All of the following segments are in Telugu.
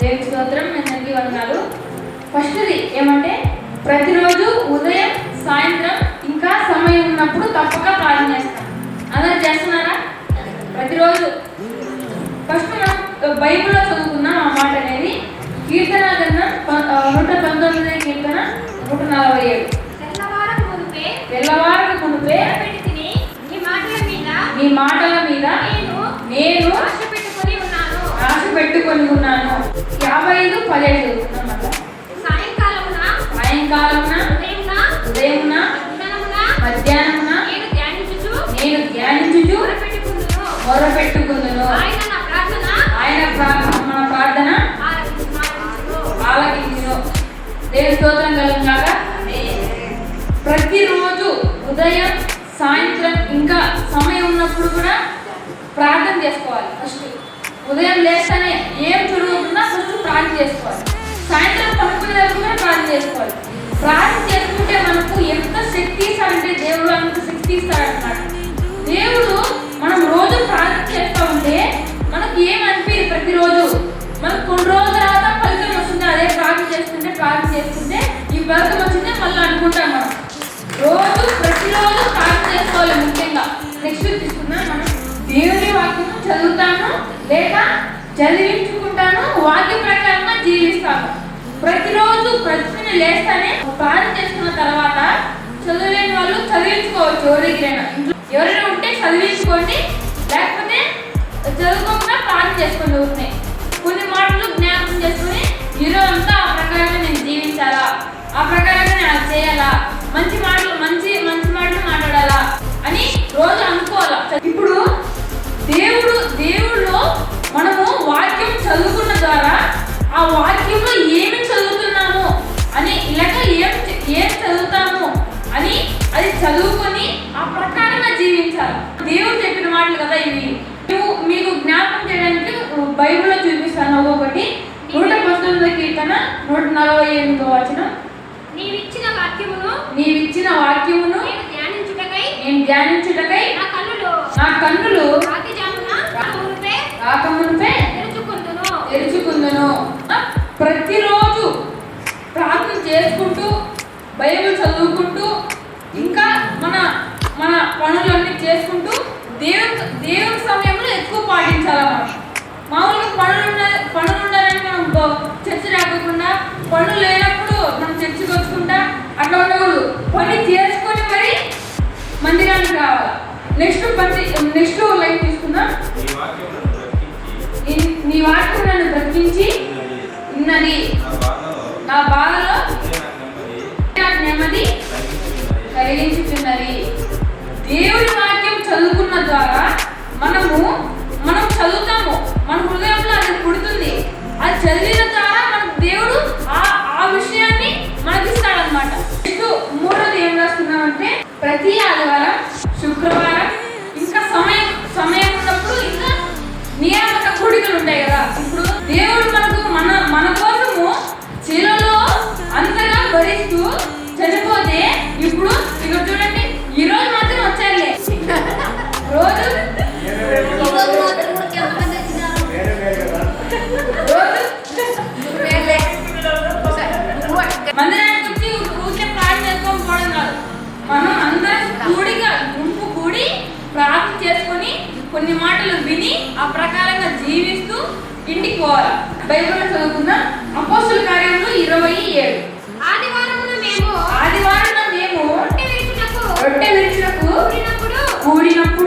దేవుని స్తోత్రం అందరికీ వందనాలు. ఫస్ట్ది ఏమంటే ప్రతిరోజు ఉదయం సాయంత్రం ఇంకా సమయం ఉన్నప్పుడు తప్పక ప్రార్థన చేస్తాం. అందరూ చేస్తున్నారా? ప్రతిరోజు. ఫస్ట్ మనం బైబిల్లో చదువుకున్నాం ఆ మాట అనేది కీర్తన గ్రంథం నూట పంతొమ్మిది కీర్తన నూట నలభై ఏడు. మునుపే తెల్లవారు మునిపే తిని నీ మాటల మీద నీ మాటల మీద నేను నేను ఆశ పెట్టుకొని ఉన్నాను. ఆశ పెట్టుకొని ఉన్నాను. యాభై ఐదు పదిహేడు. సాయంకాలమున సాయంకాలమున ఉదయమున మధ్యాహ్నమున మధ్యాహ్నమున నేను ధ్యానించుచు మొరపెట్టుకుందును ఆయన మన ప్రార్థన ఆలకించును. ఆలకించును. దేవి స్తోత్రం కలుగుగాక ప్రతిరోజు ఉదయం సాయంత్రం ఇంకా సమయం ఉన్నప్పుడు కూడా ప్రార్థన చేసుకోవాలి. ఫస్ట్ ఉదయం లేస్తేనే ఏం ప్రార్థన చేసుకోవాలి. సాయంత్రం పడుకునేటప్పుడు కూడా ప్రార్థన చేసుకోవాలి. ప్రార్థన చేసుకుంటే మనకు ఎంత శక్తి ఇస్తాడంటే దేవుడు అంత శక్తి ఇస్తాడన్నమాట. దేవుడు మనం రోజు ప్రార్థన చేస్తూ ఉంటే మనకు ఏమనిపించదు ప్రతిరోజు. మనకు కొన్ని రోజుల తర్వాత ఫలితం వస్తుంది. అదే ప్రార్థన చేస్తుంటే ప్రార్థన చేస్తుంటే ఈ ఫలితం వచ్చిందే మళ్ళీ అనుకుంటాం మనం. రోజు ప్రతిరోజు ప్రార్థన చేసుకోవాలి ముఖ్యంగా. నెక్స్ట్ తీసుకున్నా మనం. దేవుని వాక్యం చదువుతాను లేక చదివించుకుంటాను వాక్య ప్రకారంగా జీవిస్తాను. ప్రతిరోజు ప్రతిని లేస్తానే ప్రార్థన చేసుకున్న తర్వాత చదువులేని వాళ్ళు చదివించుకోవచ్చు ఎవరికైనా. ఎవరైనా ఉంటే చదివించుకోండి లేకపోతే చదువుకోకుండా ప్రార్థన చేసుకోండి ఊరినే కొన్ని మాటలు జ్ఞాపకం చేసుకుని ఈరోజు అంతా ఆ ప్రకారంగా నేను జీవించాలా? ఆ ప్రకారంగా నేను అది చేయాలా? మంచి మాటలు మంచి మంచి మాటలు మాట్లాడాలా? అని రోజు అనుకోవాలా. ఇప్పుడు దేవుడు వాక్యం చదువుకున్న ద్వారా ఆ వాక్యంలో ఏమి చదువుతున్నాము అని ఇలాగ ఏం ఏం చదువుతాము అని అది చదువుకొని ఆ ప్రకారంగా జీవించాలి. దేవుడు చెప్పిన మాటలు కదా ఇవి. నువ్వు మీకు జ్ఞాపకం చేయడానికి బైబిల్లో చూపిస్తాను. ఒక్కొక్కటి నూట పంతొమ్మిది కీర్తన నూట నలభై ఎనిమిదో వచనం. నీవిచ్చిన వాక్యమును నీవిచ్చిన వాక్యమును నేను ధ్యానించుటకై నేను ధ్యానించుటకై నా కన్నులు నా కన్నులు రాతి జామున మునిపే రాకమునిపే తెరుచుకుందును తెరుచుకుందును ఆ, ప్రతిరోజు ప్రార్థన చేసుకుంటూ బైబిల్ చదువుకుంటూ ఇంకా మన మన పనులన్నీ చేసుకుంటూ దేవుని దేవుని సమయంలో ఎక్కువ పాటించాలన్నమాట మామూలుగా పనులు ఉన్న పనులు ఉండాలని మనం బ- చర్చి రాకుండా పనులు లేనప్పుడు మనం చర్చికి వచ్చుకుంటా అట్లా ఉండకూడదు పని చేసుకొని మరి మందిరానికి రావాలి నెక్స్ట్ పని నెక్స్ట్ లైఫ్ తీసుకుందాం. నీ వాక్యం నన్ను బ్రతికించి, ఉన్నది. నా బాధలో నెమ్మది. కలిగించుతున్నది దేవుడి వాక్యం చదువుకున్న ద్వారా మనము మనం చదువుతాము. మన హృదయంలో అది పుడుతుంది. అది చదివిన ద్వారా మనకు దేవుడు ఆ ఆ విషయాన్ని మనకి ఇస్తాడనమాట నెక్స్ట్ మూడోది ఏం రాస్తున్నామంటే ప్రతి ఆదివారం శుక్రవారం అంతగా భరిస్తూ చనిపోతే ఇప్పుడు ఇక్కడ చూడండి ఈ రోజు మాత్రం వచ్చారులే. రోజు ఈరోజు మాత్రం కూడా మందిరానికి వచ్చి ఊరికే ప్రార్థన చేసుకొని పోవడం కాదు. మనం అందరం కూడిగా గుంపు కూడి ప్రార్థన చేసుకొని కొన్ని మాటలు విని ఆ ప్రకారంగా జీవిస్తూ ఇంటికి పోవాలి. బైబిల్ చదువుకుందాం అపోస్తుల కార్యంలో ఇరవై ఏడు. Purium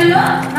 Hello,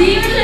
ดีไปเลย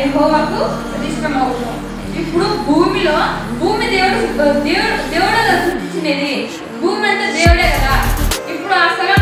యహోవాకు ప్రతిష్టమవుతాం ఇప్పుడు భూమిలో భూమి దేవుడు దేవుడు దేవుడు దర్శించినది భూమి అంటే దేవుడే కదా. ఇప్పుడు ఆ స్థలం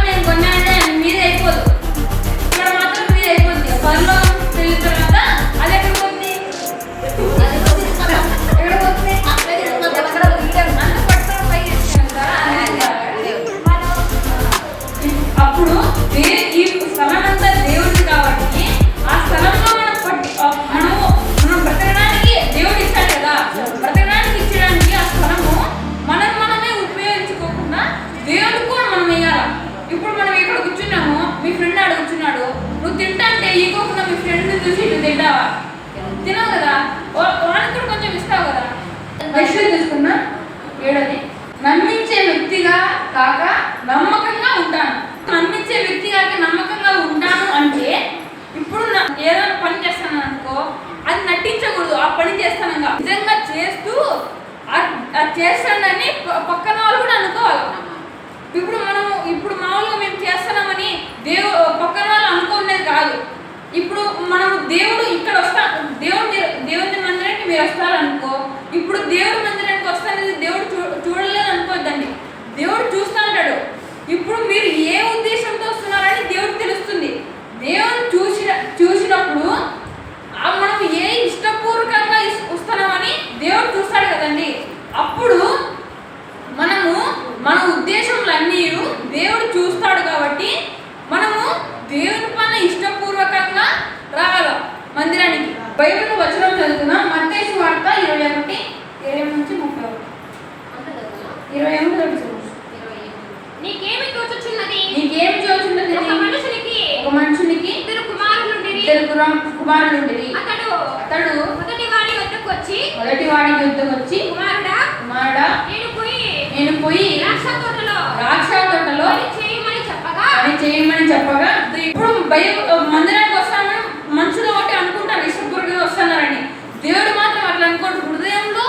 కుమారులుండిరి ఇద్దరు కుమార్- కుమారులుండిరి అతడు అతడు మొదటి వాడి వద్దకు వచ్చి మొదటి వాడి యుద్ధకు వచ్చి కుమారుడా కుమారుడా నేను పోయి నేను పోయి ద్రాక్ష తోటలో ద్రాక్ష తోటలో పని చేయమని చెప్పగా పని చేయమని చెప్పగా ఇప్పుడు భయ మందిరానికి వస్తామని మనుషులు ఒకటి అనుకుంటారు ఇష్టపూర్వకంగా వస్తున్నారని. దేవుడు మాత్రం అట్లా అనుకోడు. హృదయంలో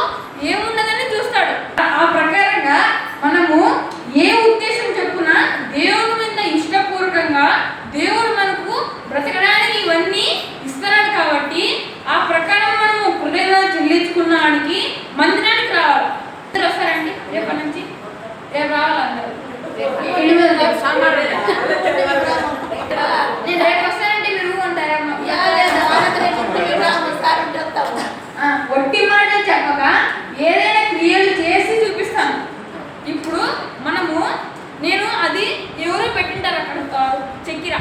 ఏమున్నదని చూస్తాడు. ఆ ప్రకారంగా మనము ఏ ఉద్దేశం చెప్పున దేవుని మీద ఇష్టపూర్వకంగా దేవుడు మనకు బ్రతకడానికి ఇవన్నీ ఇస్తున్నాడు కాబట్టి ఆ ప్రకారం మనము హృదయంలో చెల్లించుకున్నానికి మందిరానికి రావాలి అందరూ వస్తారండి రేపటి నుంచి రేపు రావాలి అందరూ ఎనిమిది నేను రేపు వస్తానంటే మీరు ఊ అంటారేమో ఆ, ఒట్టి మాటలు చెప్పక ఏదైనా క్రియలు చేసి చూపిస్తాను ఇప్పుడు మనము నేను అది ఎవరో పెట్టింటారు అక్కడ ఆ, చక్కెర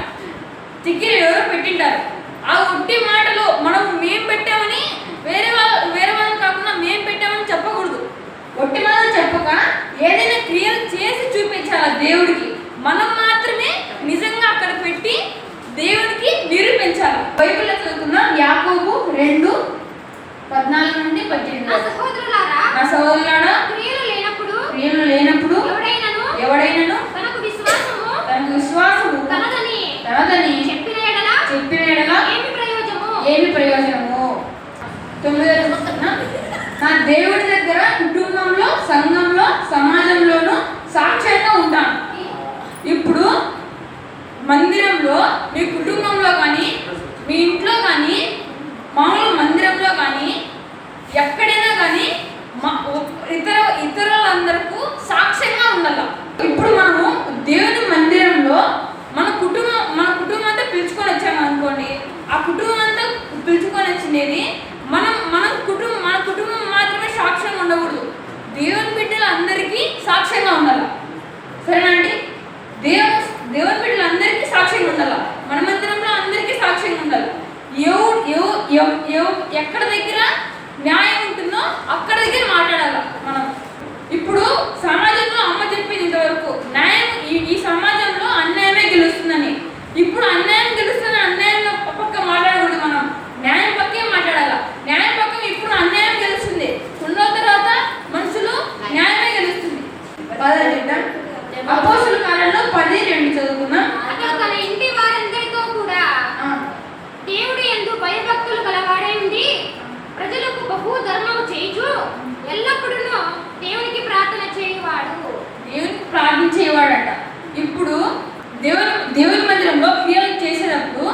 చక్కెర ఎవరో పెట్టింటారు ఆ ఒట్టి మాటలు మనం మేం పెట్టామని వేరే వాళ్ళు వేరే వాళ్ళు కాకుండా మేం పెట్టామని చెప్పకూడదు. ఒట్టి మాటలు చెప్పక ఏదైనా క్రియలు చేసి చూపించాలి దేవుడికి? మనం మాత్రమే నిజంగా అక్కడ పెట్టి దేవునికి నిరూపించాలి. బైబిల్లో చదువుకున్నాం యాకోబు రెండు పద్నాలుగు నుండి పద్దెనిమిది. నా. సహోదరులారా నా క్రియలు లేనప్పుడు క్రియలు లేనప్పుడు ఎవడైనను ఎవడైనను ఏమి ప్రయోజనము? తొమ్మిదో నా దేవుడి దగ్గర కుటుంబంలో సంఘంలో సమాజంలోనూ సాక్ష్యంగా ఉంటాను. ఇప్పుడు మందిరంలో మీ కుటుంబంలో కానీ మీ ఇంట్లో కానీ మామూలు మందిరంలో కానీ ఎక్కడైనా కానీ మా ఇతర ఇతరులందరకు సాక్ష్యంగా ఉండాలి. ఇప్పుడు మనము దేవుని మందిరంలో మన కుటుంబం మన కుటుంబం అంతా పిలుచుకొని వచ్చాము అనుకోండి ఆ కుటుంబం అంతా పిలుచుకొని వచ్చినది మనం మన కుటుంబం మన కుటుంబం మాత్రమే సాక్ష్యంగా ఉండకూడదు దేవుని బిడ్డలు అందరికీ సాక్ష్యంగా ఉండాలి? సరేనా అండి దేవ దేవుని బిడ్డలందరికీ సాక్ష్యంగా ఉండాలి? మన మందిరంలో అందరికీ సాక్ష్యంగా ఉండాలి? ఎవరు ఎవ- ఎవ- ఎవ- ఎక్కడ దగ్గర న్యాయం ఉంటుందో అక్కడ దగ్గర మాట్లాడాలి మనం? ఇప్పుడు సమాజం ప్రార్థించేవాడట ఇప్పుడు దేవుని దేవుని మందిరంలో క్రియలు చేసేటప్పుడు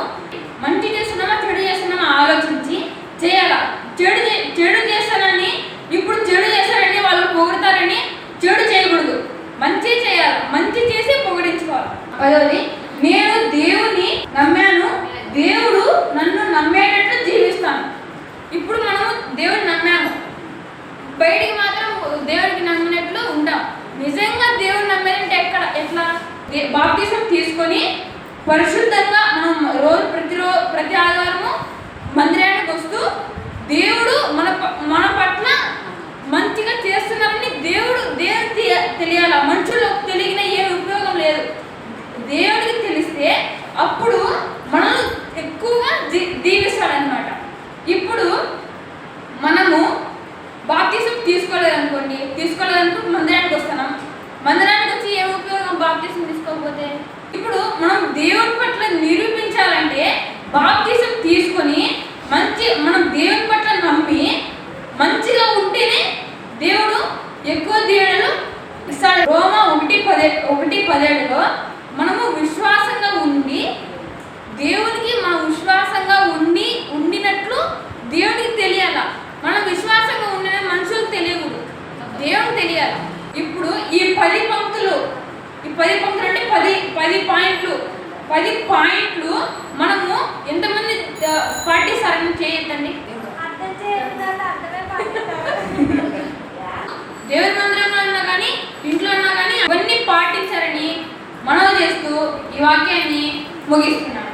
మంచి చేస్తున్నామా చెడు చేస్తున్నామా ఆలోచించి చేయాలా. చెడు చే- చెడు చేస్తానని ఇప్పుడు చెడు చేస్తారని వాళ్ళు పొగుడతారని చెడు చేయకూడదు. మంచి చేయాలి మంచి చేసి పొగిడించుకోవాలి. పదవది నేను దేవుని నమ్మాను దేవుడు నన్ను నమ్మేటట్టు జీవిస్తాను ఇప్పుడు మనము దేవుని నమ్మాము బయటికి మాత్రం దేవుడికి నమ్మినట్లు ఉంటాం నిజంగా దేవుడు నమ్మారంటే ఎక్కడ ఎట్లా దే- బాప్తిసం తీసుకొని పరిశుద్ధంగా మనం రోజు ప్రతిరోజు ప్రతి ఆధారము మందిరానికి వస్తూ దేవుడు మన మన పట్ల మంచిగా చేస్తున్నామని దేవుడు దేవుడు తెలియాల. మనుషులకు తెలియని ఏ ఉపయోగం లేదు. దేవుడికి తెలిస్తే అప్పుడు మనం ఎక్కువగా దీవిస్తాడనమాట ఇప్పుడు మనము బాప్తిసం తీసుకోలేదనుకోండి తీసుకోలేదనుకుంటే మందిరానికి వస్తున్నాం. మందిరానికి బాప్తీసం తీసుకోకపోతే? ఇప్పుడు మనం దేవుని పట్ల నిరూపించాలంటే బాప్తీసం తీసుకొని మంచి మనం దేవుని పట్ల నమ్మి మంచిగా ఉంటేనే దేవుడు ఎక్కువ దీవెనలు ఇస్తాడు. రోమా ఒకటి పదే ఒకటి పదేడులో మనము విశ్వాసంగా ఉండి దేవునికి మనం విశ్వాసంగా ఉండి ఉండినట్లు దేవునికి తెలియాల మనం విశ్వాసంగా ఉండిన మనుషులకు తెలియకూడదు దేవునికి తెలియాలి ఇప్పుడు ఈ పది పంక్తులు ఈ పది పంక్తులు అంటే పది పది పాయింట్లు పది పాయింట్లు మనము ఎంతమంది ఆ, పాటిస్తారని చేయొద్దండి దేవుని మందిరంలో ఉన్నా కానీ ఇంట్లో ఉన్నా కానీ అవన్నీ పాటించారని మనవి చేస్తూ ఈ వాక్యాన్ని ముగిస్తున్నాను